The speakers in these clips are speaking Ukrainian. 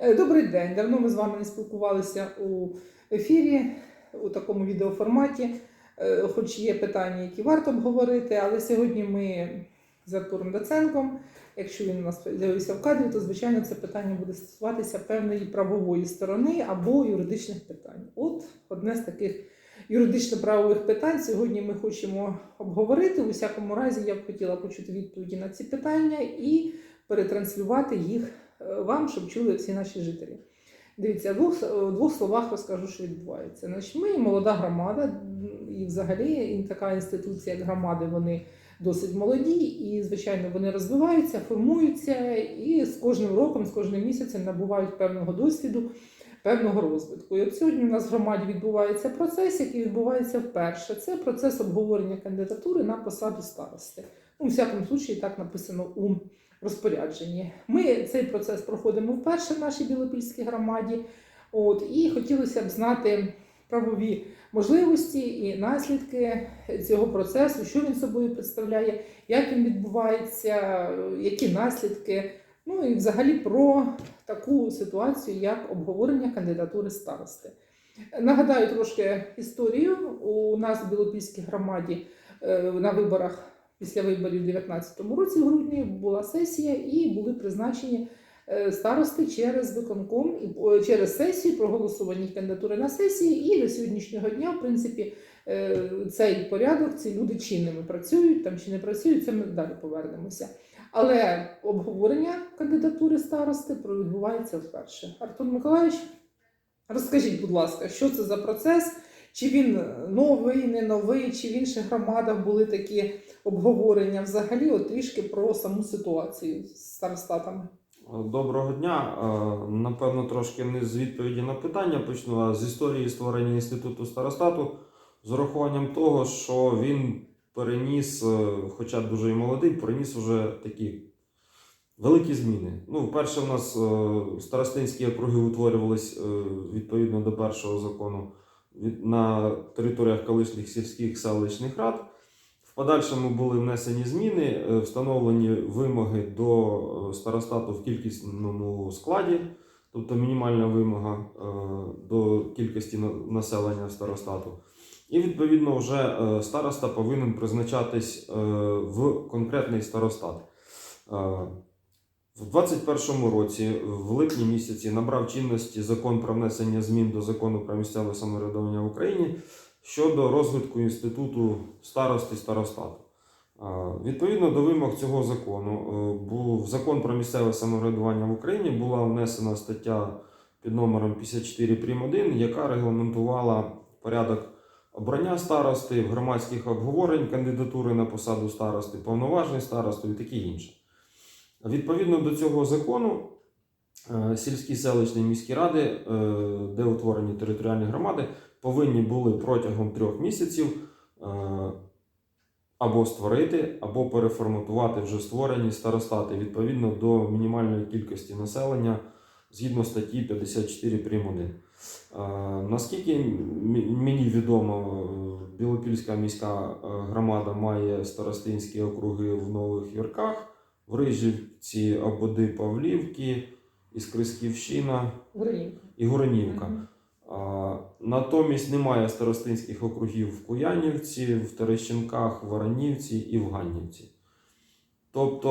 Е, Добрий день. Давно ми з вами не спілкувалися у ефірі у такому відеоформаті. Е, Хоч є питання, які варто обговорити, але сьогодні ми з Артуром Доценком. Якщо він у нас з'явився в кадрі, то звичайно це питання буде стосуватися певної правової сторони або юридичних питань. От одне з таких юридично-правових питань сьогодні ми хочемо обговорити. У всякому разі, я б хотіла почути відповіді на ці питання і перетранслювати їх вам, щоб чули всі наші жителі. Дивіться, в двох, словах розкажу, що відбувається. Значить, ми молода громада, і взагалі така інституція, як громади, вони досить молоді, і, звичайно, вони розвиваються, формуються і з кожним роком, з кожним місяцем набувають певного досвіду, певного розвитку. І от сьогодні у нас в громаді відбувається процес, який відбувається вперше. Це процес обговорення кандидатури на посаду старости. Ну, у всякому случаї, так написано у розпорядженні. Ми цей процес проходимо вперше в нашій Білопільській громаді. От, і хотілося б знати правові можливості і наслідки цього процесу, що він собою представляє, як він відбувається, які наслідки. Ну і взагалі про таку ситуацію, як обговорення кандидатури старости. Нагадаю трошки історію. У нас в Білопільській громаді е, на виборах після виборів у 2019 році, в грудні, була сесія і були призначені е, старости через виконком і через сесію, проголосовані кандидатури на сесії. І до сьогоднішнього дня, в принципі, е, цей порядок, ці люди чинними працюють там чи не працюють, це ми далі повернемося. Але обговорення кандидатури старости відбувається вперше. Артур Миколаївич, розкажіть, будь ласка, що це за процес? Чи він новий, не новий, чи в інших громадах були такі обговорення? Взагалі, от трішки про саму ситуацію з старостатами. Доброго дня. Е, Напевно, трошки не з відповіді на питання почну, а з історії створення інституту старостату з урахуванням того, що він переніс, е, хоча дуже і молодий, переніс уже такі великі зміни. Ну, вперше, в нас е, старостинські округи утворювались е, відповідно до першого закону на територіях колишніх сільських селищних рад. В подальшому були внесені зміни, е, встановлені вимоги до е, старостату в кількісному складі, тобто мінімальна вимога е, до кількості населення старостату. І відповідно вже староста повинен призначатись в конкретний старостат. В 2021 році, в липні місяці, набрав чинності закон про внесення змін до закону про місцеве самоврядування в Україні щодо розвитку інституту старости старостату. Відповідно до вимог цього закону, е, був закон про місцеве самоврядування в Україні була внесена стаття під номером 54 прим. 1, яка регламентувала порядок обрання старости, громадських обговорень кандидатури на посаду старости, повноважень старости і таке інше. Відповідно до цього закону, е, сільські селищні міські ради, е, де утворені територіальні громади, повинні були протягом трьох місяців е, або створити, або переформатувати вже створені старостати відповідно до мінімальної кількості населення згідно статті 54 прим. 1. Е, Наскільки мені відомо, Білопільська міська громада має старостинські округи в Нових Юрках, в Рижівці, Ободи, Павлівки, Іскрисківщина і Горонівка. Мгм. Натомість немає старостинських округів в Куянівці, в Терещенках, в Воронівці і в Ганнівці. Тобто,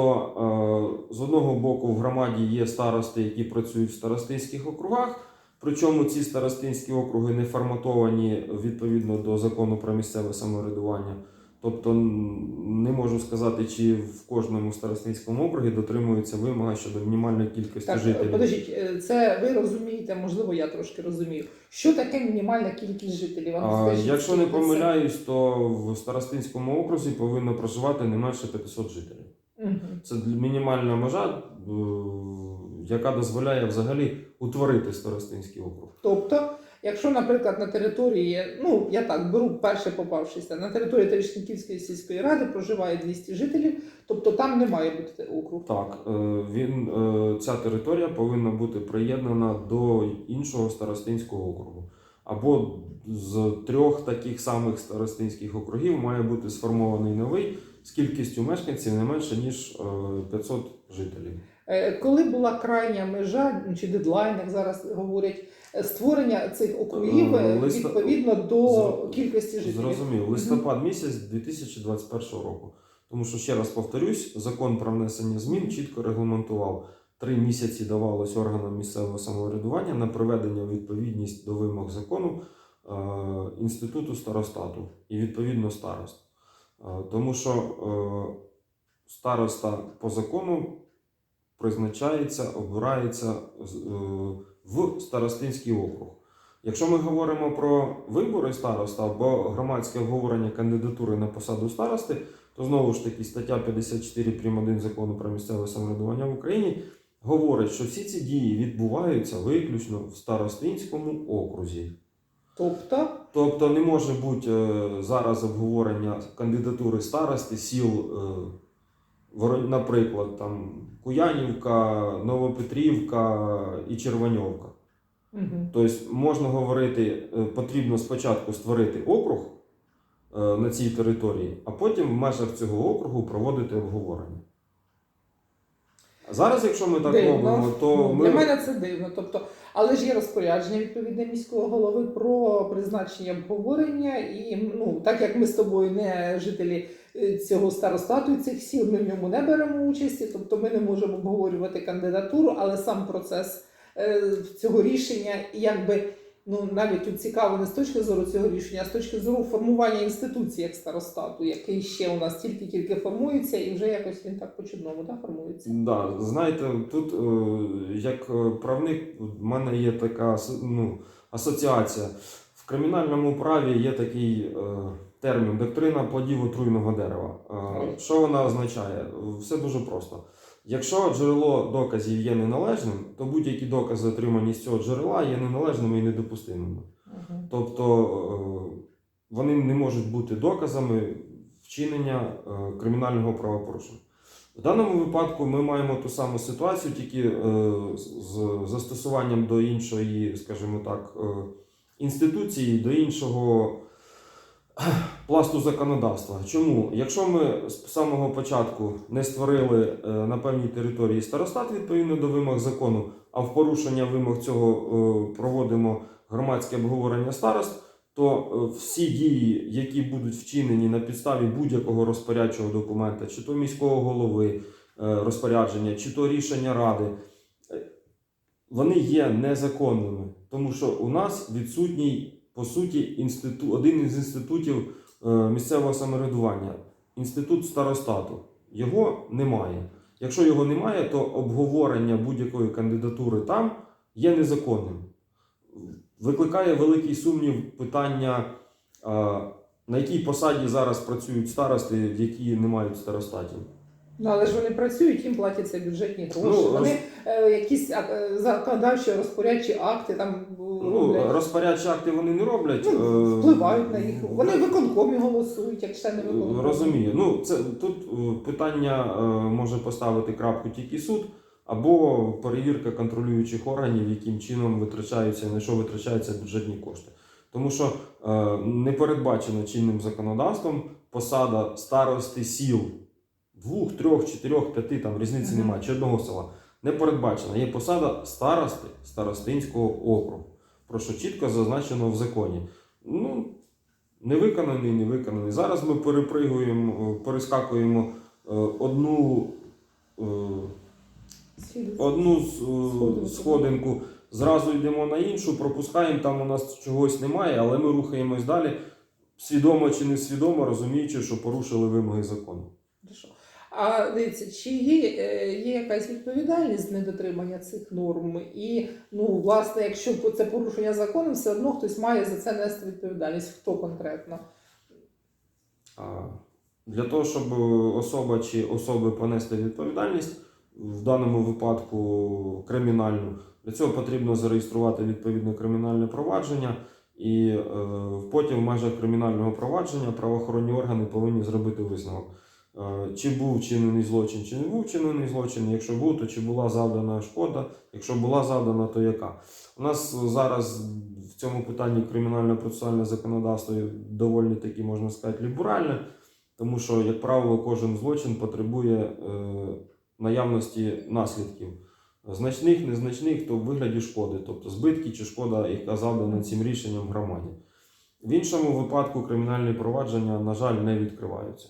е, з одного боку, в громаді є старости, які працюють в старостинських округах, причому ці старостинські округи не форматовані відповідно до закону про місцеве самоврядування. Тобто не можу сказати, чи в кожному старостинському округі дотримується вимога щодо мінімальної кількості Так, жителів. подождіть, е, це ви розумієте, можливо, я трошки розумію. Що таке мінімальна кількість жителів? А ну, скажіть, якщо не це? помиляюсь, то в старостинському окрузі повинно проживати не менше 500 жителів. Мгм. Це мінімальна межа, е, яка дозволяє взагалі утворити старостинський округ. Тобто, якщо, наприклад, на території, ну я так беру перше попавшися, на території Терешниківської сільської ради проживає 200 жителів, тобто там не має бути округ. Так, е, він, е, ця територія повинна бути приєднана до іншого старостинського округу. Або з трьох таких самих старостинських округів має бути сформований новий з кількістю мешканців не менше ніж е, 500 жителів. Е, Коли була крайня межа ну, чи дедлайн, як зараз говорять, створення цих округів Е, е, листа- відповідно до Зро- кількості жителів? Зрозумів, листопад місяць 2021 року. Тому що ще раз повторюсь, закон про внесення змін чітко регламентував. Три місяці давалось органам місцевого самоврядування на приведення у відповідність до вимог закону е, інституту старостату і відповідно старост. Е, тому що е, староста по закону призначається, обирається е, в старостинський округ. Якщо ми говоримо про вибори староста або громадське обговорення кандидатури на посаду старости, то знову ж таки стаття 54 прим. 1 закону про місцеве самоврядування в Україні говорить, що всі ці дії відбуваються виключно в старостинському окрузі. Тобто, Тобто не може бути е, зараз обговорення кандидатури старости сіл, е, наприклад, там Куянівка, Новопетрівка і Червоньовка. угу. Тобто можна говорити, е, потрібно спочатку створити округ е, на цій території, а потім в межах цього округу проводити обговорення. А зараз, якщо ми так робимо, то ну, ми для мене це дивно. Тобто, але ж є розпорядження відповідне міського голови про призначення обговорення, і ну так як ми з тобою не жителі цього старостату і цих сіл, ми в ньому не беремо участі, тобто ми не можемо обговорювати кандидатуру, але сам процес е, цього рішення, якби. Ну, навіть цікаво не з точки зору цього рішення, а з точки зору формування інституції як старостату, який ще у нас тільки-тільки формується, і вже якось він так по чудному да, формується. Да, знаєте, тут е, як е, правник, в мене є така ну, асоціація. В кримінальному праві є такий е, термін доктрина плодів отруйного дерева. Е, що вона означає? Все дуже просто. Якщо джерело доказів є неналежним, то будь-які докази, отримані з цього джерела, є неналежними і недопустимими. Мгм. Тобто е, вони не можуть бути доказами вчинення е, кримінального правопорушення. В даному випадку ми маємо ту саму ситуацію, тільки з застосуванням до іншої, скажімо так, інституції, до іншого пласту законодавства. Чому? Якщо ми з самого початку не створили е, на певній території старостат відповідно до вимог закону, а в порушення вимог цього е, проводимо громадське обговорення старост, то е, всі дії, які будуть вчинені на підставі будь-якого розпорядчого документа, чи то міського голови розпорядження, чи то рішення ради, вони є незаконними, тому що у нас відсутній по суті інститут, один із інститутів е, місцевого самоврядування, інститут старостату. Його немає. Якщо його немає, то обговорення будь-якої кандидатури там є незаконним. Викликає великий сумнів питання, е, на якій посаді зараз працюють старости, які не мають старостатів. Ну, але ж вони працюють, їм платяться бюджетні гроші. Ну, вони е, якісь е, законодавчі розпорядчі акти там е, Ну, розпорядчі акти вони не роблять. Ну, е, впливають на їх. Вони в виконкомі голосують, як члени виконкому. Розумію. Ну, це тут питання е, може поставити крапку тільки суд, або перевірка контролюючих органів, яким чином витрачаються, на що витрачаються бюджетні кошти. Тому що е, не передбачено чинним законодавством посада старости сіл двох, трьох, чотирьох, п'яти, там різниці Мгм. немає, чи одного села. Не передбачена. Є посада старости старостинського округу, про що чітко зазначено в законі. Ну, не виконаний, не виконаний. Зараз ми перепригуємо, е, перескакуємо е, одну, е, одну Сходинку. сходинку, зразу йдемо на іншу, пропускаємо, там у нас чогось немає, але ми рухаємось далі, свідомо чи несвідомо, розуміючи, що порушили вимоги закону. А дивіться, чи є, е, є якась відповідальність з недотримання цих норм? І ну, власне, якщо це порушення закону, все одно хтось має за це нести відповідальність. Хто конкретно? Для того, щоб особа чи особи понесли відповідальність, в даному випадку кримінальну, для цього потрібно зареєструвати відповідне кримінальне провадження, і е, потім в межах кримінального провадження правоохоронні органи повинні зробити висновок. Е, Чи був вчинений злочин, чи не був вчинений злочин, якщо був, то чи була завдана шкода, якщо була завдана, то яка. У нас зараз в цьому питанні кримінально-процесуальне законодавство доволі таки, можна сказати, ліберальне, тому що, як правило, кожен злочин потребує е, наявності наслідків. Значних, незначних, то в вигляді шкоди, тобто збитки чи шкода, яка завдана цим рішенням громаді. В іншому випадку кримінальні провадження, на жаль, не відкриваються.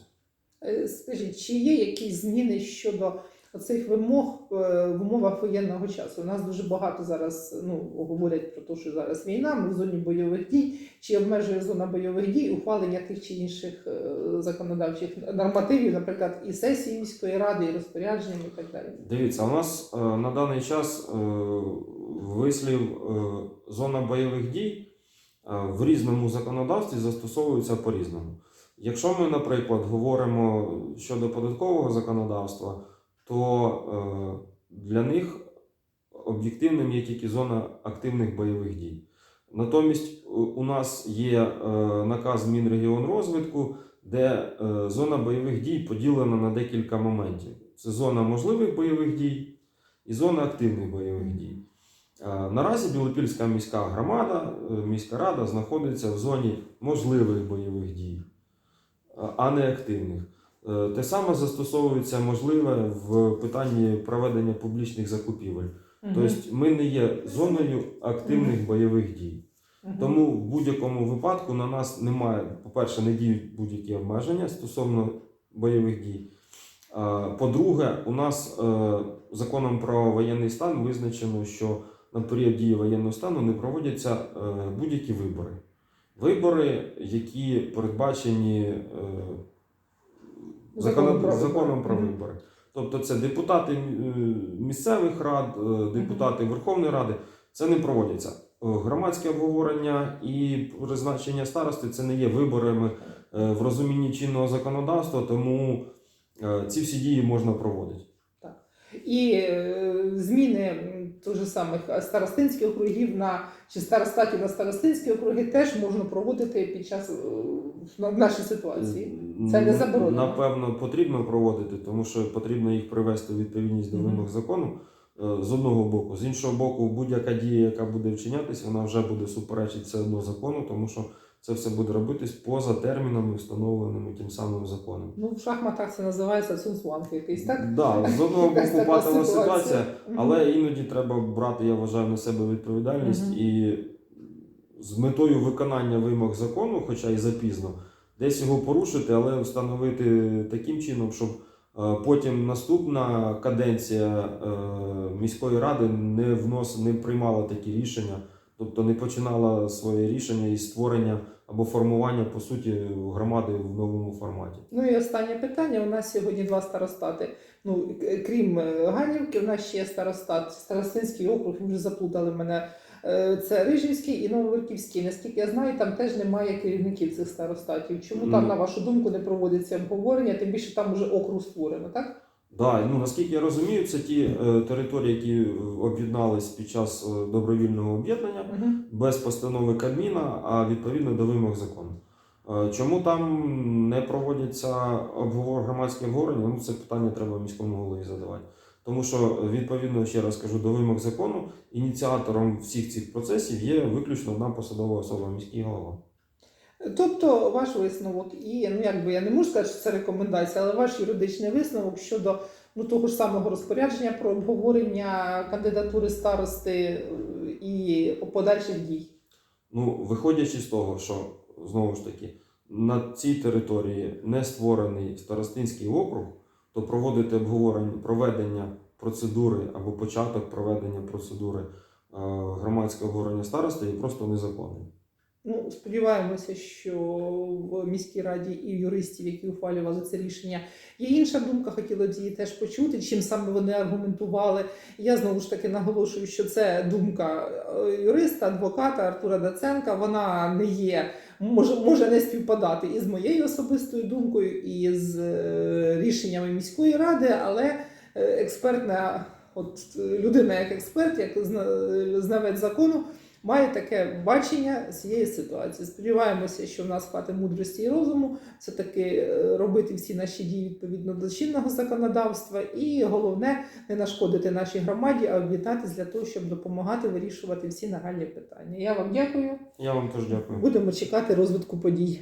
Е, Скажіть, чи є якісь зміни щодо цих вимог е, в умовах воєнного часу? У нас дуже багато зараз ну, говорять про те, що зараз війна, ми в зоні бойових дій, чи обмежує зона бойових дій ухвалення тих чи інших е, законодавчих нормативів, наприклад, і сесії міської ради, і розпорядженням, і так далі. Дивіться, у нас на даний час вислів зона бойових дій в різному законодавстві застосовується по-різному. Якщо ми, наприклад, говоримо щодо податкового законодавства, то е, для них об'єктивним є тільки зона активних бойових дій. Натомість у- у нас є е, наказ Мінрегіонрозвитку, де е, зона бойових дій поділена на декілька моментів. Це зона можливих бойових дій і зона активних бойових дій. Е, Наразі Білопільська міська громада, е, міська рада знаходиться в зоні можливих бойових дій, е, а не активних. Е, Те саме застосовується можливе в питанні проведення публічних закупівель. Тобто ми не є зоною активних бойових дій. Мгм. Тому в будь-якому випадку на нас немає, по-перше, не діють будь-які обмеження стосовно бойових дій. По-друге, у нас е, законом про воєнний стан визначено, що на період дії воєнного стану не проводяться е, будь-які вибори. Вибори, які передбачені е, Законом про вибори. законом про вибори. Тобто це депутати е, місцевих рад, е, депутати Верховної Ради, це не проводяться. Громадське обговорення і призначення старости це не є виборами в розумінні чинного законодавства, тому ці всі дії можна проводити. Так. І зміни тих же самих старостинських округів на чи старостатів на старостинські округи теж можна проводити під час е, в нашій ситуації. Це не Ну, заборонено. Напевно, потрібно проводити, тому що потрібно їх привести у відповідність до вимог закону е, з одного боку. З іншого боку, будь-яка дія, яка буде вчинятися, вона вже буде суперечити все одно закону, тому що це все буде робитись поза термінами, встановленими тим самим законом. Ну в шахматах це називається цунцуанг якийсь, так? Да, з одного боку патова ситуація. але іноді треба брати, я вважаю, на себе відповідальність і з метою виконання вимог закону, хоча й запізно, десь його порушити, але встановити таким чином, щоб е, потім наступна каденція е, міської ради не внос, не приймала такі рішення, тобто не починала своє рішення із створення або формування по суті громади в новому форматі. Ну і останнє питання. У нас сьогодні два старостати. Ну крім е, Ганівки, у нас ще є старостат, старостинський округ, вже заплутали мене. Е, Це Рижівський і Нововерківський. Наскільки я знаю, там теж немає керівників цих старостатів. Чому там, Ну. на вашу думку, не проводиться обговорення? Тим більше там вже округ створено, так? Да, ну наскільки я розумію, це ті е, території, які е, об'єднались під час е, добровільного об'єднання Угу. без постанови Кабміна, а відповідно до вимог закону. Е, Чому там не проводяться обговор громадські обговорення? Ну це питання треба міському голові задавати. Тому що е, відповідно ще раз кажу до вимог закону, ініціатором всіх цих процесів є виключно одна посадова особа міський голова. Тобто ваш висновок і ну якби я не можу сказати, що це рекомендація, але ваш юридичний висновок щодо ну того ж самого розпорядження про обговорення кандидатури старости е, і подальших дій. Ну, виходячи з того, що знову ж таки на цій території не створений старостинський округ, то проводити обговорення проведення процедури або початок проведення процедури е, громадського обговорення старости є просто незаконним. Ну, сподіваємося, що в міській раді і юристів, які ухвалювали це рішення, є інша думка. Хотіла б її теж почути, чим саме вони аргументували. Я знову ж таки наголошую, що це думка е, юриста, адвоката Артура Даценка. Вона не є, може, може не співпадати із моєю особистою думкою, і з е, рішеннями міської ради, але е, експертна, от людина як експерт, як зна- знавець закону має таке бачення цієї ситуації. Сподіваємося, що в нас хватить мудрості і розуму все таки робити всі наші дії відповідно до чинного законодавства, і головне не нашкодити нашій громаді, а об'єднатися для того, щоб допомагати вирішувати всі нагальні питання. Я вам дякую. Я вам теж дякую. Будемо чекати розвитку подій.